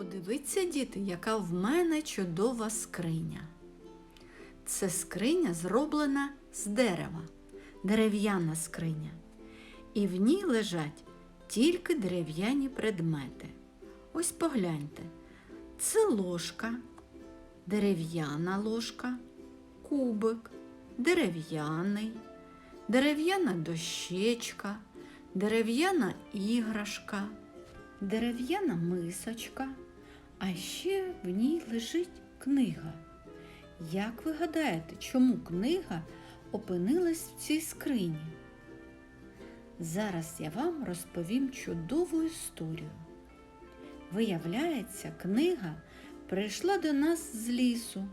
Подивіться, діти, яка в мене чудова скриня. Це скриня зроблена з дерева, дерев'яна скриня. І в ній лежать тільки дерев'яні предмети. Ось погляньте, це ложка, дерев'яна ложка, кубик, дерев'яний, дерев'яна дощечка, дерев'яна іграшка, дерев'яна мисочка, а ще в ній лежить книга. Як ви гадаєте, чому книга опинилась в цій скрині? Зараз я вам розповім чудову історію. Виявляється, книга прийшла до нас з лісу.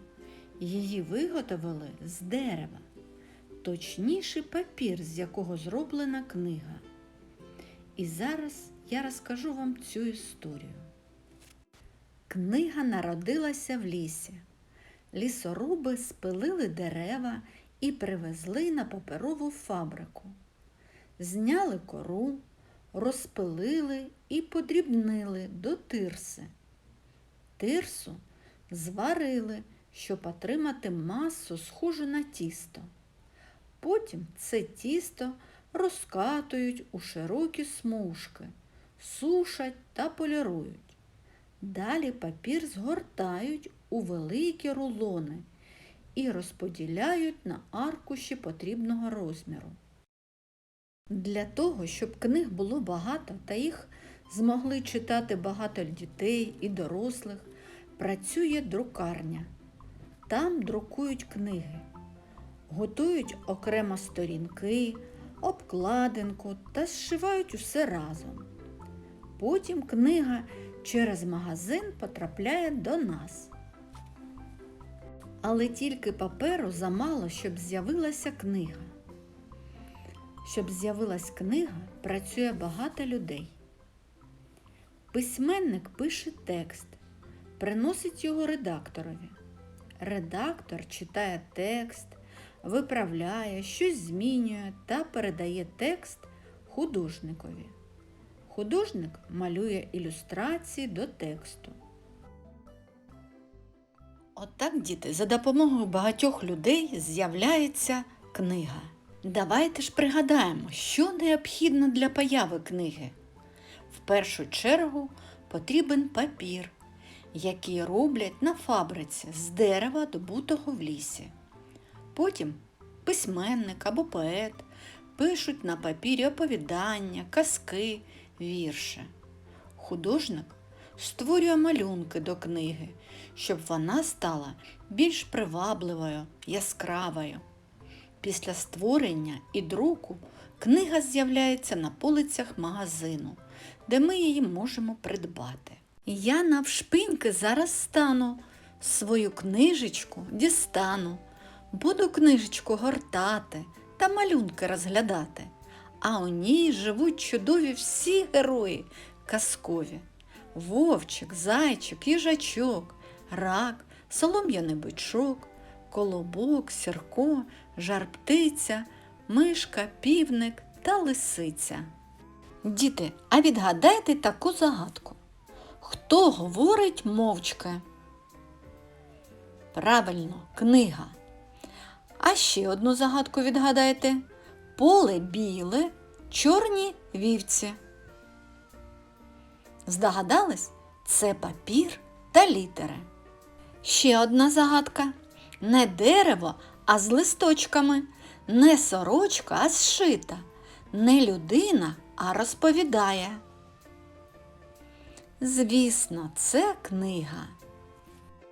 Її виготовили з дерева, точніше папір, з якого зроблена книга. І зараз я розкажу вам цю історію. Книга народилася в лісі. Лісоруби спилили дерева і привезли на паперову фабрику. Зняли кору, розпилили і подрібнили до тирси. Тирсу зварили, щоб отримати масу, схожу на тісто. Потім це тісто розкатують у широкі смужки, сушать та полірують. Далі папір згортають у великі рулони і розподіляють на аркуші потрібного розміру. Для того, щоб книг було багато та їх змогли читати багато дітей і дорослих, працює друкарня. Там друкують книги, готують окремо сторінки, обкладинку та зшивають усе разом. Потім книга через магазин потрапляє до нас. Але тільки паперу замало, щоб з'явилася книга. Щоб з'явилась книга, працює багато людей. Письменник пише текст, приносить його редакторові. Редактор читає текст, виправляє, щось змінює та передає текст художникові. Художник малює ілюстрації до тексту. Отак, діти, за допомогою багатьох людей з'являється книга. Давайте ж пригадаємо, що необхідно для появи книги. В першу чергу потрібен папір, який роблять на фабриці з дерева, добутого в лісі. Потім письменник або поет пишуть на папірі оповідання, казки, вірші. Художник створює малюнки до книги, щоб вона стала більш привабливою, яскравою. Після створення і друку книга з'являється на полицях магазину, де ми її можемо придбати. Я навшпиньки зараз стану, свою книжечку дістану, буду книжечку гортати та малюнки розглядати, а у ній живуть чудові всі герої казкові. Вовчик, зайчик, їжачок, рак, солом'яний бичок, колобок, сірко, жар-птиця, мишка, півник та лисиця. Діти, а відгадайте таку загадку. Хто говорить мовчки? Правильно, книга. А ще одну загадку відгадайте. Поле біле, чорні вівці. Здогадались? Це папір та літери. Ще одна загадка. Не дерево, а з листочками, не сорочка, а зшита, не людина, а розповідає. Звісно, це книга.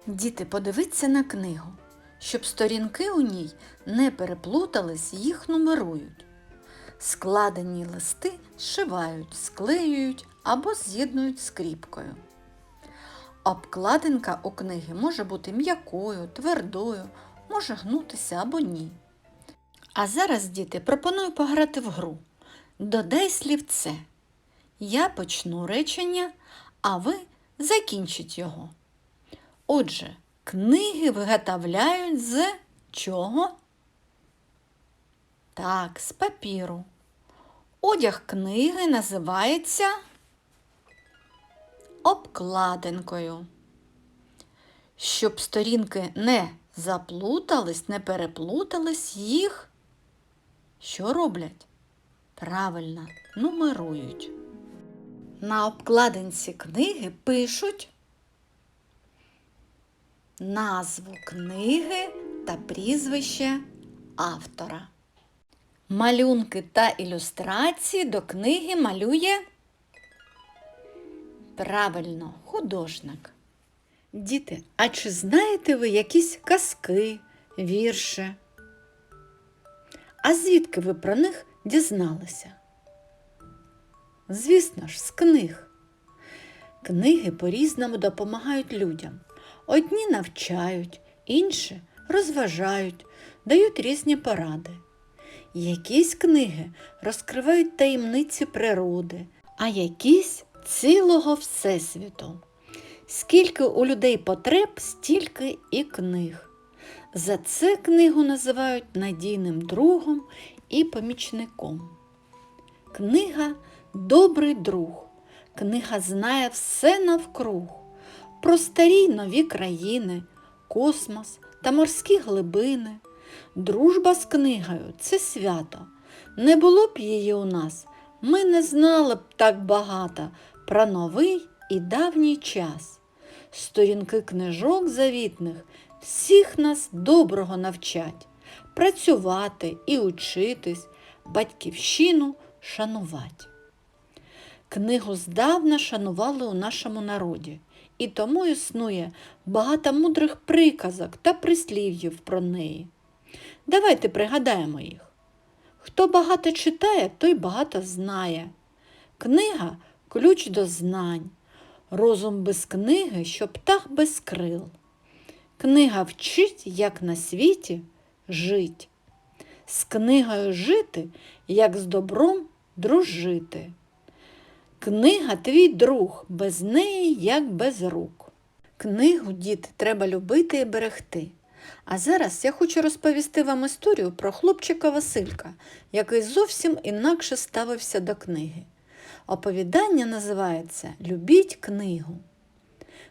Діти, подивіться на книгу. Щоб сторінки у ній не переплутались, їх нумерують. Складені листи зшивають, склеюють або з'єднують скріпкою. Обкладинка у книги може бути м'якою, твердою, може гнутися або ні. А зараз, діти, пропоную пограти в гру. Додай слівце. Я почну речення, а ви закінчіть його. Отже, книги виготовляють з чого? Так, з папіру. Одяг книги називається обкладинкою. Щоб сторінки не заплутались, не переплутались, їх що роблять? Правильно, нумерують. На обкладинці книги пишуть назву книги та прізвище автора. Малюнки та ілюстрації до книги малює правильно художник. Діти, а чи знаєте ви якісь казки, вірші? А звідки ви про них дізналися? Звісно ж, з книг. Книги по-різному допомагають людям. Одні навчають, інші розважають, дають різні поради. Якісь книги розкривають таємниці природи, а якісь цілого Всесвіту. Скільки у людей потреб, стільки і книг. За це книгу називають надійним другом і помічником. Книга добрий друг. Книга знає все навкруг, про старі нові країни, космос та морські глибини. Дружба з книгою це свято. Не було б її у нас, ми не знали б так багато про новий і давній час. Сторінки книжок завітних всіх нас доброго навчать, працювати і учитись, батьківщину шанувати. Книгу здавна шанували у нашому народі, і тому існує багато мудрих приказок та прислів'їв про неї. Давайте пригадаємо їх. Хто багато читає, той багато знає. Книга ключ до знань. Розум без книги, що птах без крил. Книга вчить, як на світі жить. З книгою жити, як з добром дружити. Книга твій друг, без неї, як без рук. Книгу, діти, треба любити і берегти. А зараз я хочу розповісти вам історію про хлопчика Василька, який зовсім інакше ставився до книги. Оповідання називається Любіть книгу.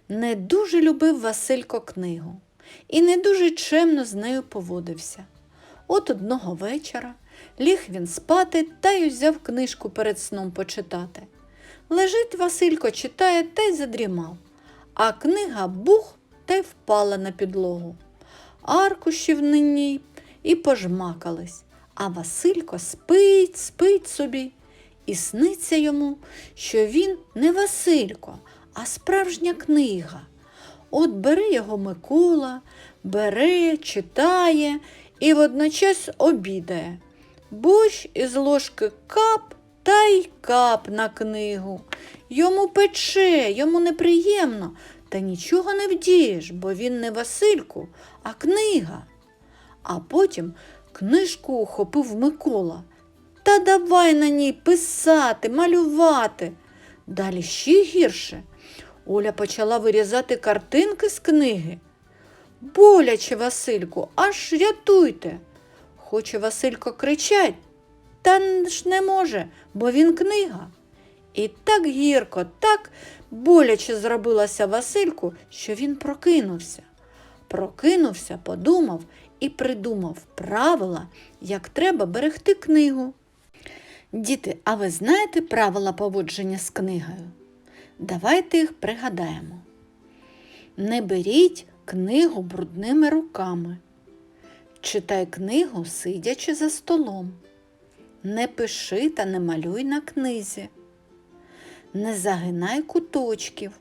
Не дуже любив Василько книгу і не дуже чемно з нею поводився. От одного вечора ліг він спати та й узяв книжку перед сном почитати. Лежить Василько, читає та й задрімав, а книга бух та й впала на підлогу. Аркушів на ній і пожмакались, а Василько спить, спить собі. І сниться йому, що він не Василько, а справжня книга. От бере його Микола, бере, читає і водночас обідає. Борщ із ложки кап та й кап на книгу. Йому пече, йому неприємно, та нічого не вдієш, бо він не Васильку, а книга. А потім книжку ухопив Микола. Та давай на ній писати, малювати. Далі ще гірше. Оля почала вирізати картинки з книги. Боляче, Васильку, аж рятуйте. Хоче Василько кричать, та ж не може, бо він книга. І так гірко, так боляче зробилося Васильку, що він прокинувся. Прокинувся, подумав і придумав правила, як треба берегти книгу. Діти, а ви знаєте правила поводження з книгою? Давайте їх пригадаємо. Не беріть книгу брудними руками. Читай книгу, сидячи за столом. Не пиши та не малюй на книзі. Не загинай куточків.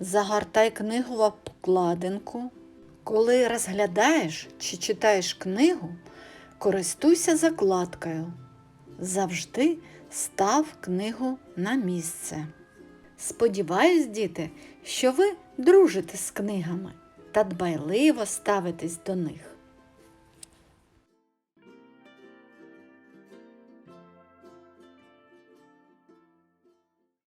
Загортай книгу в обкладинку. Коли розглядаєш чи читаєш книгу, користуйся закладкою. Завжди став книгу на місце. Сподіваюсь, діти, що ви дружите з книгами та дбайливо ставитесь до них.